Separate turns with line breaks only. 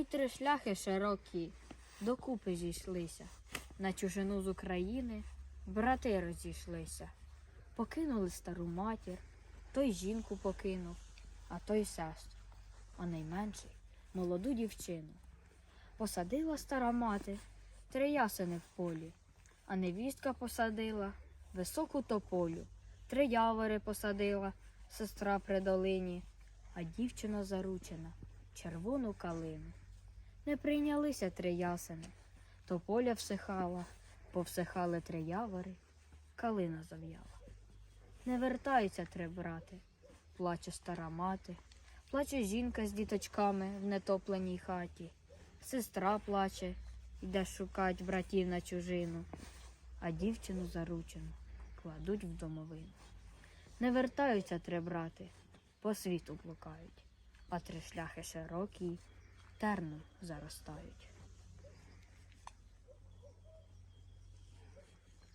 Ой три шляхи широкі, докупи зійшлися. На чужину з України брати розійшлися. Покинули стару матір, той жінку покинув, а той сестру, а найменший молоду дівчину. Посадила стара мати три ясени в полі, а невістка посадила високу тополю, три явори посадила сестра при долині, а дівчина заручена червону калину. Не прийнялися три ясени, тополя всихала, повсихали три явори, калина зав'яла. Не вертаються три брати, плаче стара мати, плаче жінка з діточками в нетопленій хаті, сестра плаче, йде шукать братів на чужину, а дівчину заручену кладуть в домовину. Не вертаються три брати, по світу блукають, а три шляхи широкі терном заростають.